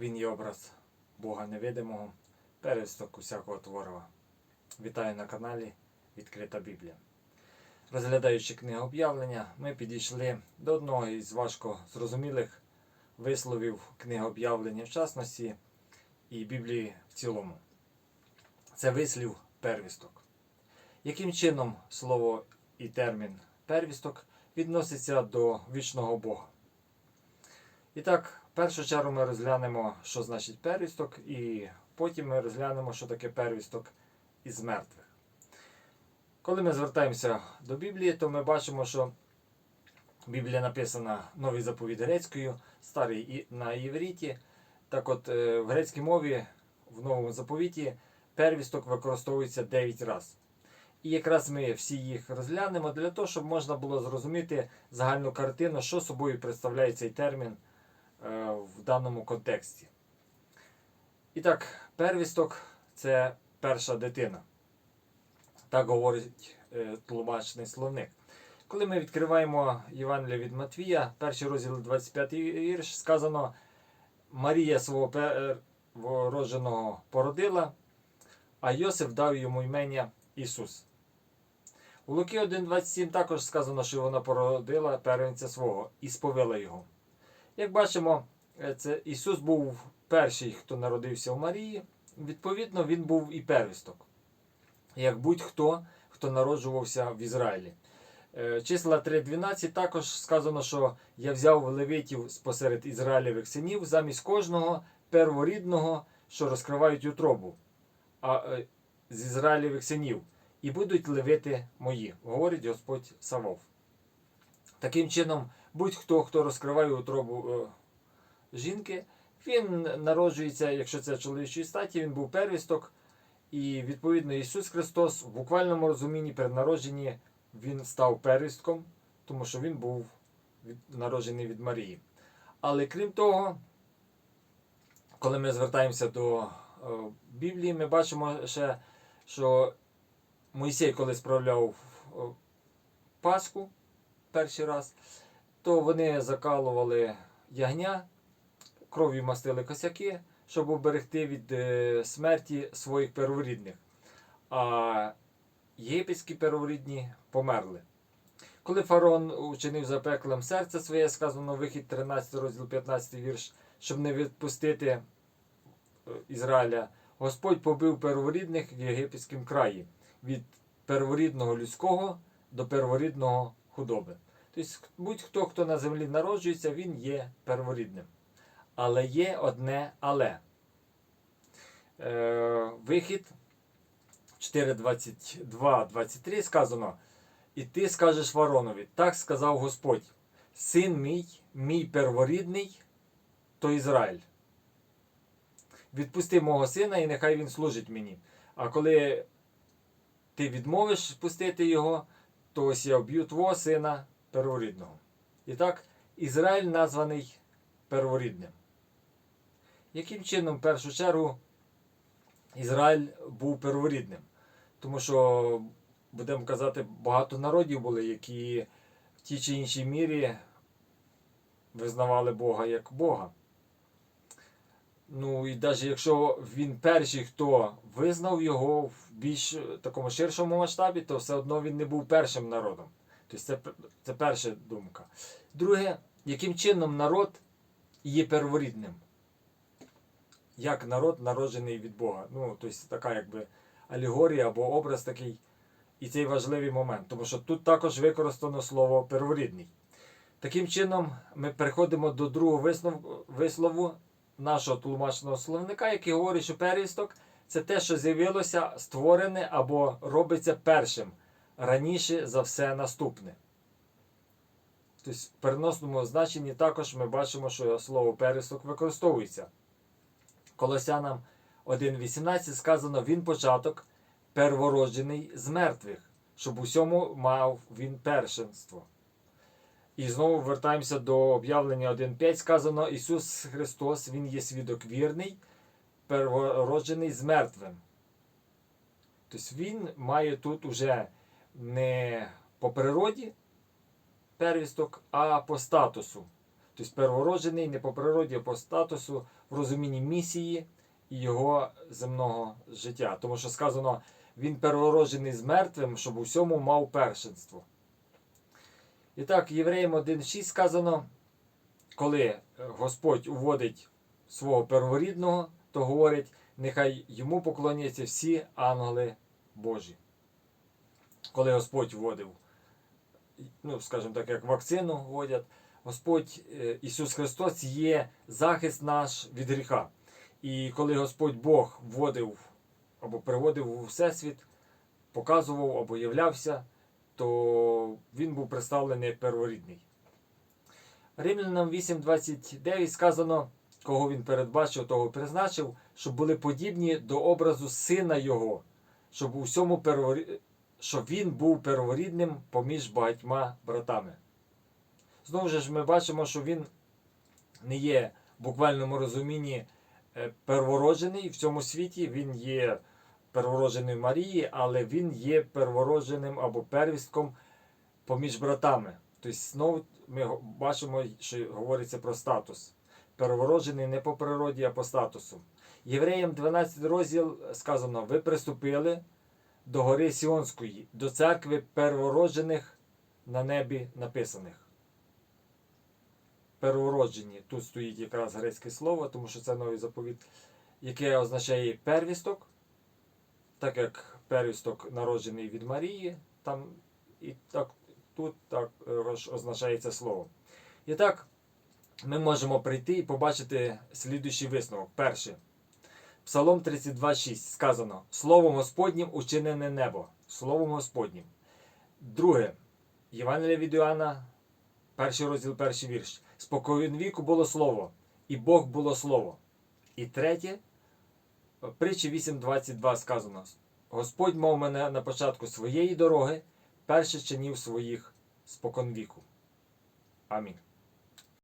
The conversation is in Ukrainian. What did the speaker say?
Він є образ Бога невидимого, пересток усякого творива. Вітаю на каналі Відкрита Біблія. Розглядаючи книгу об'явлення, ми підійшли до одного із важко зрозумілих висловів книги об'явлення в частності і Біблії в цілому. Це вислів первісток. Яким чином слово і термін первісток відноситься до вічного Бога? І так, першу чергу ми розглянемо, що значить первісток, і потім ми розглянемо, що таке первісток із мертвих. Коли ми звертаємося до Біблії, то ми бачимо, що Біблія написана новий заповіт грецькою, старий і на євріті. Так от, е, в грецькій мові в новому заповіті первісток використовується 9 разів. І якраз ми всі їх розглянемо для того, щоб можна було зрозуміти загальну картину, що собою представляє цей термін в даному контексті. І так, первісток це перша дитина. Так говорить е, тлумачний словник. Коли ми відкриваємо Євангелія від Матвія, перший розділ 25 вірш, сказано: Марія свого первородженого породила, а Йосиф дав йому імення Ісус. У Луки 1.27 також сказано, що вона породила первенця свого і сповила його. Як бачимо, е, це Ісус був перший, хто народився у Марії. Відповідно, він був і первісток, як будь-хто, хто народжувався в Ізраїлі. Е, Числа 3.12 також сказано, що я взяв левитів спосеред Ізраїлевих синів замість кожного перворідного, що розкривають утробу а, е, з Ізраїлевих синів, і будуть левити мої, говорить Господь Савов. Таким чином, будь-хто, хто розкриває утробу е, жінки, він народжується, якщо це чоловічої статі, він був первісток. І відповідно Ісус Христос в буквальному розумінні при народженні він став первістком, тому що він був народжений від Марії. Але крім того, коли ми звертаємося до е, Біблії, ми бачимо ще, що Мойсей, коли справляв е, Пасху перший раз, то вони закалували ягня, кров'ю мастили косяки, щоб уберегти від е, смерті своїх перворідних. А єгипетські перворідні померли. Коли фараон учинив запеклим серце своє, сказано вихід 13 розділ 15 вірш, щоб не відпустити е, Ізраїля, Господь побив перворідних в єгипетському краї від перворідного людського до перворідного худоби. Тобто будь-хто, хто на землі народжується, він є перворідним. Але є одне але. Е, вихід 4.22-23 сказано. І ти скажеш Варонові, так сказав Господь, син мій, мій перворідний, то Ізраїль. Відпусти мого сина, і нехай він служить мені. А коли ти відмовиш пустити його, то ось я вб'ю твого сина перворідного. І так, Ізраїль названий перворідним. Яким чином, в першу чергу, Ізраїль був перворідним? Тому що, будемо казати, багато народів були, які в тій чи іншій мірі визнавали Бога як Бога. Ну і навіть якщо він перший, хто визнав його в більш такому ширшому масштабі, то все одно він не був першим народом. Тобто це, це перша думка. Друге, яким чином народ є перворідним? Як народ народжений від Бога? Ну, тобто така якби алегорія або образ такий. І цей важливий момент, тому що тут також використано слово перворідний. Таким чином, ми переходимо до другого висновку, вислову нашого тлумачного словника, який говорить, що первісток це те, що з'явилося, створене або робиться першим, раніше за все наступне. Тобто, в переносному значенні також ми бачимо, що слово первісток використовується. Колосянам 1.18 сказано: Він початок первороджений з мертвих, щоб усьому мав він першинство. І знову вертаємося до об'явлення 1.5. Сказано: Ісус Христос, Він є свідок вірний, первороджений з мертвим. Тобто Він має тут уже не по природі первісток, а по статусу. Тобто первороджений не по природі, а по статусу в розумінні місії і його земного життя. Тому що сказано, він первороджений з мертвим, щоб у всьому мав першинство. І так, Євреям 1.6 сказано, коли Господь уводить свого перворідного, то говорить, нехай йому поклоняться всі ангели Божі. Коли Господь вводив, ну, скажімо так, як вакцину вводять, Господь е, Ісус Христос є захист наш від гріха. І коли Господь Бог вводив або приводив у Всесвіт, показував або являвся, то він був представлений як перворідний. Римлянам 8.29 сказано, кого він передбачив, того призначив, щоб були подібні до образу сина Його, щоб у всьому. Щоб він був перворідним поміж багатьма братами. Знову ж ми бачимо, що він не є в буквальному розумінні е, первороджений в цьому світі, він є первороджений в Марії, але він є первородженим або первістком поміж братами. Тобто, знову ми бачимо, що говориться про статус. Первороджений не по природі, а по статусу. Євреям 12 розділ сказано: ви приступили до гори Сіонської, до церкви первороджених на небі написаних. Первороджені. Тут стоїть якраз грецьке слово, тому що це новий заповіт, яке означає первісток, так як первісток народжений від Марії, там і так тут також означає це слово. І так, ми можемо прийти і побачити слідуючий висновок. Перше. Псалом 32,6 сказано: Словом Господнім учинене небо. Словом Господнім. Друге. Євангелія від Іоанна, перший розділ, перший вірш. Спокоєн віку було слово, і Бог було слово. І третє, притчі 8.22 сказано: Господь мов мене на початку своєї дороги, перше чинів своїх споконвіку. Амінь.